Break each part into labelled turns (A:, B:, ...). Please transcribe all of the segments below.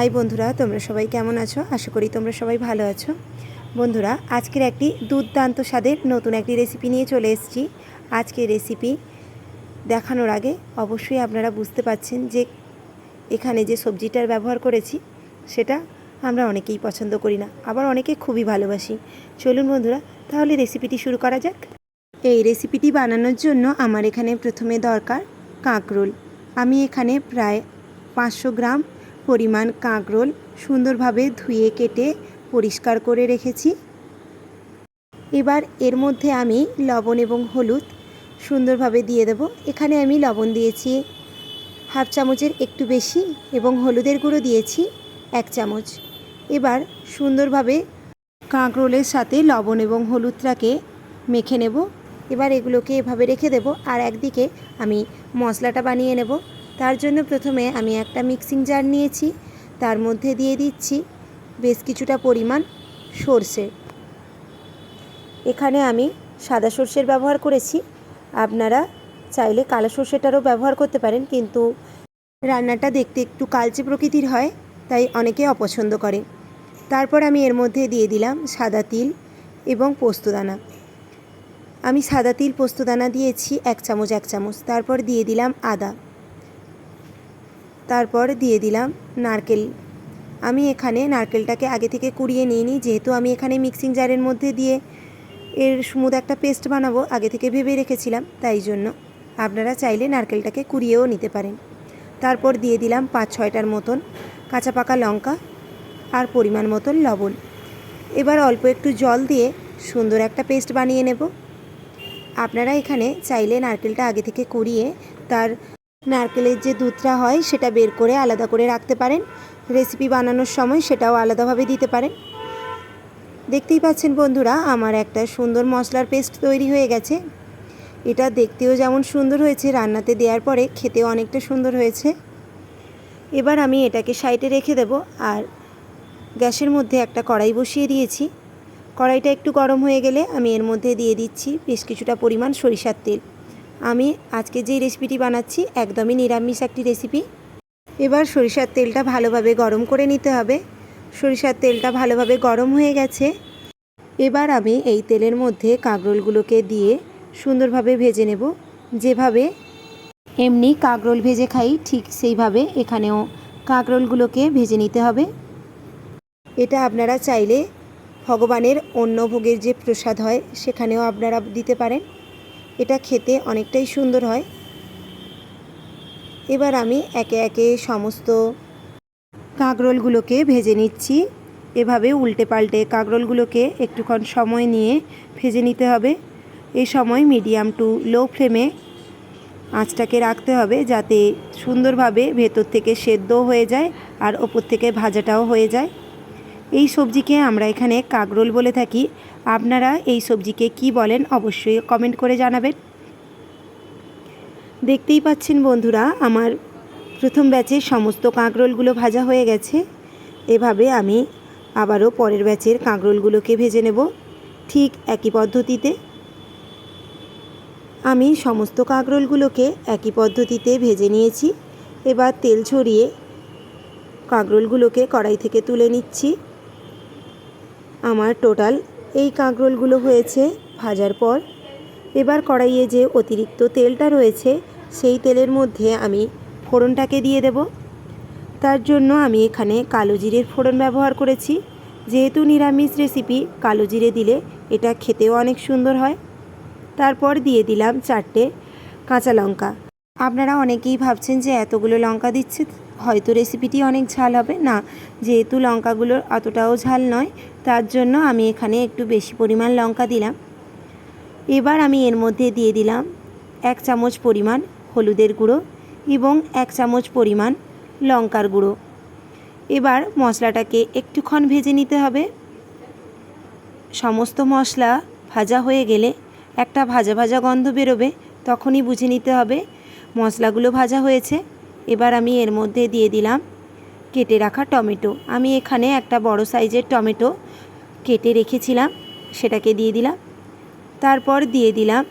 A: High বন্ধুরা, তোমরা সবাই কেমন আছো? আশা করি তোমরা সবাই ভালো আছো। বন্ধুরা, আজকের একটি দুর্দান্ত স্বাদের নতুন একটি রেসিপি নিয়ে চলে এসেছি। আজকের রেসিপি দেখানোর আগে অবশ্যই আপনারা বুঝতে পাচ্ছেন যে এখানে যে সবজিটার ব্যবহার করেছি, সেটা আমরা অনেকেই পছন্দ করি না, আবার অনেকে খুবই ভালোবাসি। চলুন বন্ধুরা, তাহলে রেসিপিটি শুরু করা যাক। এই রেসিপিটি বানানোর জন্য আমার এখানে প্রথমে দরকার কাঁকরোল। আমি এখানে প্রায় পাঁচশো গ্রাম পরিমাণ কাঁকরোল সুন্দরভাবে ধুয়ে কেটে পরিষ্কার করে রেখেছি। এবার এর মধ্যে আমি লবণ এবং হলুদ সুন্দরভাবে দিয়ে দেব। এখানে আমি লবণ দিয়েছি হাফ চামচের একটু বেশি এবং হলুদের গুঁড়ো দিয়েছি এক চামচ। এবার সুন্দরভাবে কাঁকরোলের সাথে লবণ এবং হলুদটাকে মেখে নেব। এবার এগুলোকে এভাবে রেখে দেব। আর একদিকে আমি মশলাটা বানিয়ে নেব। তার জন্য প্রথমে আমি একটা মিক্সিং জার নিয়েছি, তার মধ্যে দিয়ে দিচ্ছি বেশ কিছুটা পরিমাণ সর্ষে। এখানে আমি সাদা সর্ষের ব্যবহার করেছি। আপনারা চাইলে কালো সর্ষেটারও ব্যবহার করতে পারেন, কিন্তু রান্নাটা দেখতে একটু কালচে প্রকৃতির হয়, তাই অনেকে অপছন্দ করে। তারপর আমি এর মধ্যে দিয়ে দিলাম সাদা তিল এবং পোস্তদানা আমি সাদা তিল পোস্তদানা দিয়েছি এক চামচ এক চামচ। তারপর দিয়ে দিলাম আদা। তারপর দিয়ে দিলাম নারকেল। আমি এখানে নারকেলটাকে আগে থেকে কুড়িয়ে নিয়ে নিই যেহেতু আমি এখানে মিক্সিং জারের মধ্যে দিয়ে এর স্মুথ একটা পেস্ট বানাবো, আগে থেকে ভেবে রেখেছিলাম, তাই জন্য। আপনারা চাইলে নারকেলটাকে কুড়িয়েও নিতে পারেন। তারপর দিয়ে দিলাম পাঁচ ছয়টার মতন কাঁচা পাকা লঙ্কা আর পরিমাণ মতন লবণ। এবার অল্প একটু জল দিয়ে সুন্দর একটা পেস্ট বানিয়ে নেব। আপনারা এখানে চাইলে নারকেলটা আগে থেকে কুড়িয়ে তার নারকেলের যে দুধটা হয়, সেটা বের করে আলাদা করে রাখতে পারেন। রেসিপি বানানোর সময় সেটাও আলাদাভাবে দিতে পারেন। দেখতেই পাচ্ছেন বন্ধুরা, আমার একটা সুন্দর মশলার পেস্ট তৈরি হয়ে গেছে। এটা দেখতেও যেমন সুন্দর হয়েছে, রান্নাতে দেওয়ার পরে খেতেও অনেকটা সুন্দর হয়েছে। এবার আমি এটাকে সাইডে রেখে দেব, আর গ্যাসের মধ্যে একটা কড়াই বসিয়ে দিয়েছি। কড়াইটা একটু গরম হয়ে গেলে আমি এর মধ্যে দিয়ে দিচ্ছি বেশ কিছুটা পরিমাণ সরিষার তেল। আমি আজকে যে রেসিপিটি বানাচ্ছি, একদমই নিরামিষ একটি রেসিপি এবার সরিষার তেলটা ভালোভাবে গরম করে নিতে হবে। সরিষার তেলটা ভালোভাবে গরম হয়ে গেছে। এবার আমি এই তেলের মধ্যে কাঁকরোলগুলোকে দিয়ে সুন্দরভাবে ভেজে নেব। যেভাবে এমনি কাঁকরোল ভেজে খাই, ঠিক সেইভাবে এখানেও কাঁকরোলগুলোকে ভেজে নিতে হবে। এটা আপনারা চাইলে ভগবানের অন্য ভোগের যে প্রসাদ হয়, সেখানেও আপনারা দিতে পারেন। এটা খেতে অনেকটাই সুন্দর হয়। এবার আমি একে একে সমস্ত কাঁকরোলগুলোকে ভেজে নিচ্ছি। এভাবে উল্টে পাল্টে কাঁকরোলগুলোকে একটুক্ষণ সময় নিয়ে ভেজে নিতে হবে। এই সময় মিডিয়াম টু লো ফ্লেমে আঁচটাকে রাখতে হবে যাতে সুন্দরভাবে ভেতর থেকে সেদ্ধ হয়ে যায় আর ওপর থেকে ভাজাটাও হয়ে যায়। এই সবজিকে আমরা এখানে কাকরোল বলে থাকি। আপনারা এই সবজিকে কি বলেন অবশ্যই কমেন্ট করে জানাবেন। দেখতেই পাচ্ছেন বন্ধুরা, আমার প্রথম ব্যাচের সমস্ত কাঁকরোলগুলো ভাজা হয়ে গেছে। এভাবে আমি আবারও পরের ব্যাচের কাঁকরোলগুলোকে ভেজে নেব ঠিক একই পদ্ধতিতে। আমি সমস্ত কাঁকরোলগুলোকে একই পদ্ধতিতে ভেজে নিয়েছি। এবার তেল ছড়িয়ে কাঁকরোলগুলোকে কড়াই থেকে তুলে নিচ্ছি। আমার টোটাল এই কাঁকরোলগুলো হয়েছে ভাজার পর। এবার কড়াইয়ে যে অতিরিক্ত তেলটা রয়েছে, সেই তেলের মধ্যে আমি ফোড়নটাকে দিয়ে দেব। তার জন্য আমি এখানে কালো জিরের ফোড়ন ব্যবহার করেছি। যেহেতু নিরামিষ রেসিপি, কালো জিরে দিলে এটা খেতেও অনেক সুন্দর হয়। তারপর দিয়ে দিলাম চারটে কাঁচা লঙ্কা। আপনারা অনেকেই ভাবছেন যে এতগুলো লঙ্কা দিচ্ছে হয়তো রেসিপিটি অনেক ঝাল হবে। না, যেহেতু লঙ্কাগুলোর অতটাও ঝাল নয়, তার জন্য আমি এখানে একটু বেশি পরিমাণ লঙ্কা দিলাম। এবার আমি এর মধ্যে দিয়ে দিলাম এক চামচ পরিমাণ হলুদের গুঁড়ো এবং এক চামচ পরিমাণ লঙ্কার গুঁড়ো। এবার মশলাটাকে একটুক্ষণ ভেজে নিতে হবে। সমস্ত মশলা ভাজা হয়ে গেলে একটা ভাজা ভাজা গন্ধ বেরোবে, তখনই বুঝে নিতে হবে মশলাগুলো ভাজা হয়েছে। এবার আমি এর মধ্যে দিয়ে দিলাম কেটে রাখা টমেটো। আমি এখানে একটা বড় সাইজের টমেটো কেটে রেখেছিলাম, সেটাকে দিয়ে দিলাম। তারপর দিয়ে দিলাম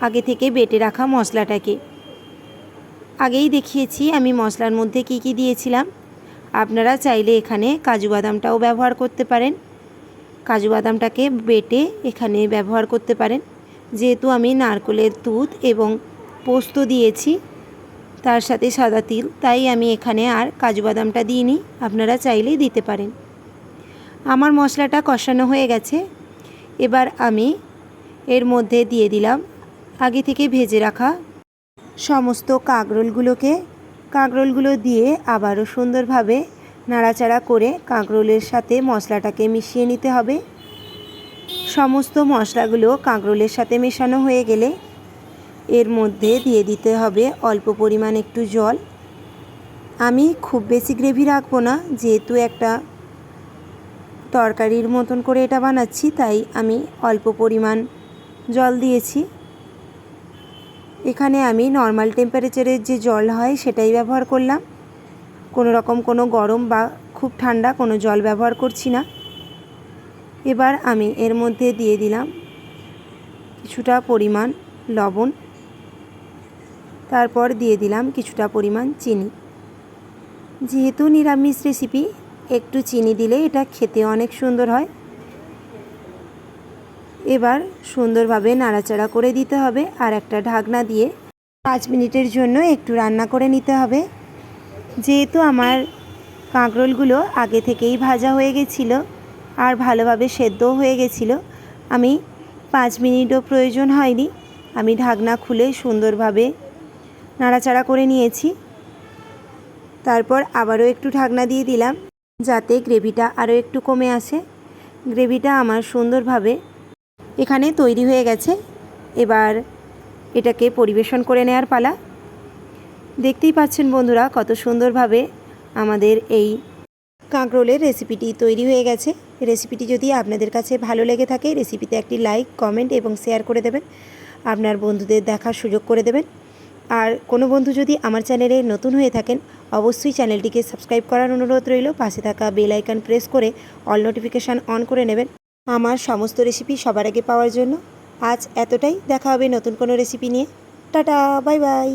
A: আগে থেকে বেটে রাখা মশলাটাকে। আগেই দেখিয়েছি আমি মশলার মধ্যে কি কি দিয়েছিলাম। আপনারা চাইলে এখানে কাজু বাদামটাও ব্যবহার করতে পারেন। কাজু বাদামটাকে বেটে এখানে ব্যবহার করতে পারেন। যেহেতু আমি নারকেলের দুধ এবং পোস্ত দিয়েছি তার সাথে সাদা তিল, তাই আমি এখানে আর কাজু বাদামটা দিইনি, আপনারা চাইলেই দিতে পারেন। আমার মশলাটা কষানো হয়ে গেছে। এবার আমি এর মধ্যে দিয়ে দিলাম আগে থেকে ভেজে রাখা সমস্ত কাঁকরোলগুলোকে। কাঁকরোলগুলো দিয়ে আবারও সুন্দরভাবে নাড়াচাড়া করে কাঁকরোলের সাথে মশলাটাকে মিশিয়ে নিতে হবে। সমস্ত মশলাগুলো কাঁকরোলের সাথে মেশানো হয়ে গেলে এর মধ্যে দিয়ে দিতে হবে অল্প পরিমাণ একটু জল। আমি খুব বেশি গ্রেভি রাখব না, যেহেতু একটা তরকারির মতন করে এটা বানাচ্ছি, তাই আমি অল্প পরিমাণ জল দিয়েছি। এখানে আমি নর্মাল টেম্পারেচারের যে জল হয় সেটাই ব্যবহার করলাম। কোনো রকম কোনো গরম বা খুব ঠান্ডা কোনো জল ব্যবহার করছি না। এবার আমি এর মধ্যে দিয়ে দিলাম কিছুটা পরিমাণ লবণ। তারপর দিয়ে দিলাম কিছুটা পরিমাণ চিনি। যেহেতু নিরামিষ রেসিপি একটু চিনি দিলে এটা খেতে অনেক সুন্দর হয়। এবার সুন্দরভাবে নাড়াচাড়া করে দিতে হবে আর একটা ঢাকনা দিয়ে পাঁচ মিনিটের জন্য একটু রান্না করে নিতে হবে। যেহেতু আমার কাঁকরোলগুলো আগে থেকেই ভাজা হয়ে গেছিল আর ভালোভাবে সেদ্ধও হয়ে গেছিল, আমি পাঁচ মিনিটও প্রয়োজন হয়নি। আমি ঢাকনা খুলে সুন্দরভাবে নাড়াচাড়া করে নিয়েছি। তারপর আবারও একটু ঢাকনা দিয়ে দিলাম, যাতে গ্রেভিটা আরও একটু কমে আসে। গ্রেভিটা আমার সুন্দরভাবে এখানে তৈরি হয়ে গেছে। এবার এটাকে পরিবেশন করে নেওয়ার পালা। দেখতেই পাচ্ছেন বন্ধুরা, কত সুন্দরভাবে আমাদের এই কাঁকরোলের রেসিপিটি তৈরি হয়ে গেছে। রেসিপিটি যদি আপনাদের কাছে ভালো লেগে থাকে, রেসিপিতে একটি লাইক, কমেন্ট এবং শেয়ার করে দেবেন। আপনার বন্ধুদের দেখার সুযোগ করে দেবেন। আর কোনো বন্ধু যদি আমার চ্যানেলে নতুন হয়ে থাকেন, অবশ্যই চ্যানেলটিকে সাবস্ক্রাইব করার অনুরোধ রইল। পাশে থাকা বেল আইকন প্রেস করে অল নোটিফিকেশান অন করে নেবেন। আমার সমস্ত রেসিপি সবার আগে পাওয়ার জন্য আজ এতটাই। দেখা হবে নতুন কোনো রেসিপি নিয়ে। Tata, bye bye.